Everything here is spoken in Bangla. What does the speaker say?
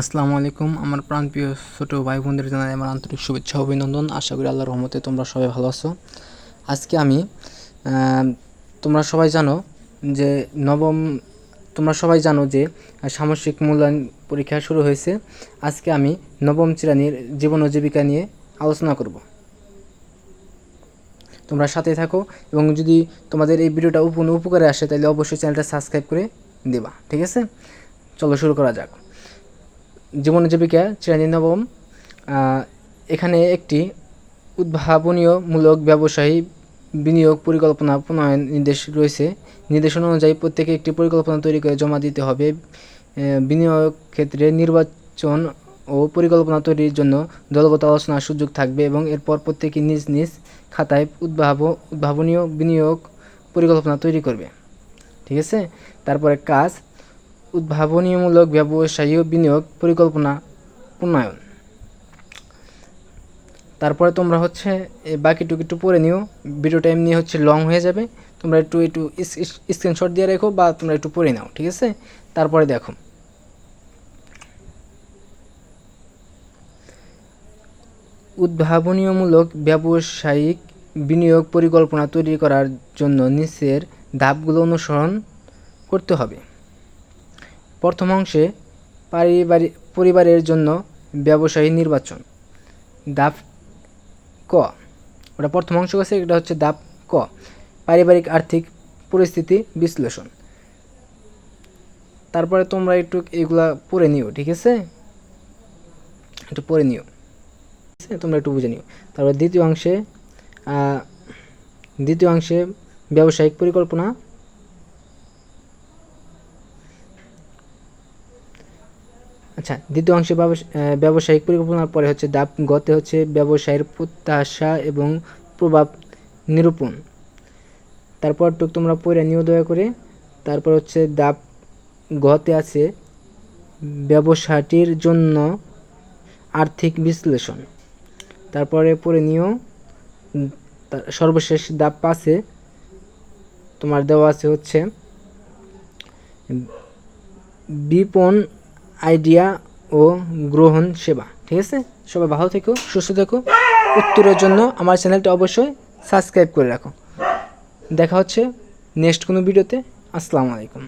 আসসালামু আলাইকুম। আমার প্রাণপ্রিয় ছোটো ভাই বোনদের জানাই আমার আন্তরিক শুভেচ্ছা, অভিনন্দন। আশা করি আল্লাহর রহমতে তোমরা সবাই ভালো আছো। আজকে আমি তোমরা সবাই জানো যে নবম, তোমরা সবাই জানো যে সামষ্টিক মূল্যায়ন পরীক্ষা শুরু হয়েছে। আজকে আমি নবম শ্রেণির জীবন ও জীবিকা নিয়ে আলোচনা করব। তোমরা সাথে থাকো এবং যদি তোমাদের এই ভিডিওটা উপকারে আসে, তাহলে অবশ্যই চ্যানেলটা সাবস্ক্রাইব করে দেবা। ঠিক আছে? চলো শুরু করা যাক। জীবন ও জীবিকা শ্রেণি নবম। এখানে একটি উদ্ভাবনীয়মূলক ব্যবসায়ী বিনিয়োগ পরিকল্পনা প্রণয়ন নির্দেশ রয়েছে। নির্দেশন অনুযায়ী প্রত্যেকে একটি পরিকল্পনা তৈরি করে জমা দিতে হবে। বিনিয়োগ ক্ষেত্রে নির্বাচন ও পরিকল্পনা তৈরির জন্য দলগত আলোচনার সুযোগ থাকবে এবং এরপর প্রত্যেকে নিজ নিজ খাতায় উদ্ভাব, উদ্ভাবনীয় বিনিয়োগ পরিকল্পনা তৈরি করবে। ঠিক আছে? তারপরে কাজ। উদ্ভাবনীয়মূলক ব্যবসায়ী বিনিয়োগ পরিকল্পনা প্রণয়ন তারপরে তোমরা হচ্ছে বাকিটুকু একটু পড়ে নিও ভিডিওটা এমনি হচ্ছে লং হয়ে যাবে, তোমরা একটু একটু স্ক্রিনশট দিয়ে রেখো বা তোমরা একটু পড়ে নাও, ঠিক আছে? তারপরে দেখো। উদ্ভাবনীয়মূলক ব্যবসায়িক বিনিয়োগ পরিকল্পনা তৈরি করার জন্য নিচের ধাপগুলো অনুসরণ করতে হবে। প্রথম অংশে পারিবারিক পরিবারের জন্য ব্যবসায়ী নির্বাচন। ধাপ ক। ওটা প্রথম অংশ আছে, এটা হচ্ছে ধাপ ক। পারিবারিক আর্থিক পরিস্থিতি বিশ্লেষণ। তারপরে তোমরা একটু এগুলা পড়ে নিও, ঠিক আছে? একটু পড়ে নিও? তোমরা একটু বুঝে নিও। তারপর দ্বিতীয় অংশে দ্বিতীয় অংশে ব্যবসায়িক পরিকল্পনা আচ্ছা দ্বিতীয় অংশে ব্যবসায়িক পরিকল্পনার পরে হচ্ছে দাপ গতে হচ্ছে ব্যবসায়ের প্রত্যাশা এবং প্রভাব নিরূপণ। তারপর টুক তোমরা পড়ে নিও দয়া করে। তারপর হচ্ছে দাপ গতে আছে ব্যবসাটির জন্য আর্থিক বিশ্লেষণ। তারপরে পড়ে নিও সর্বশেষ দাপ পাশে তোমার দেওয়া আছে হচ্ছে বিপণ আইডিয়া ও গ্রহণ সেবা। ঠিক আছে? সবাই ভালো থেকো, সুস্থ থেকো। উত্তরের জন্য আমার চ্যানেলটা অবশ্যই সাবস্ক্রাইব করে রাখো। দেখা হচ্ছে নেক্সট কোনো ভিডিওতে। আসসালামু আলাইকুম।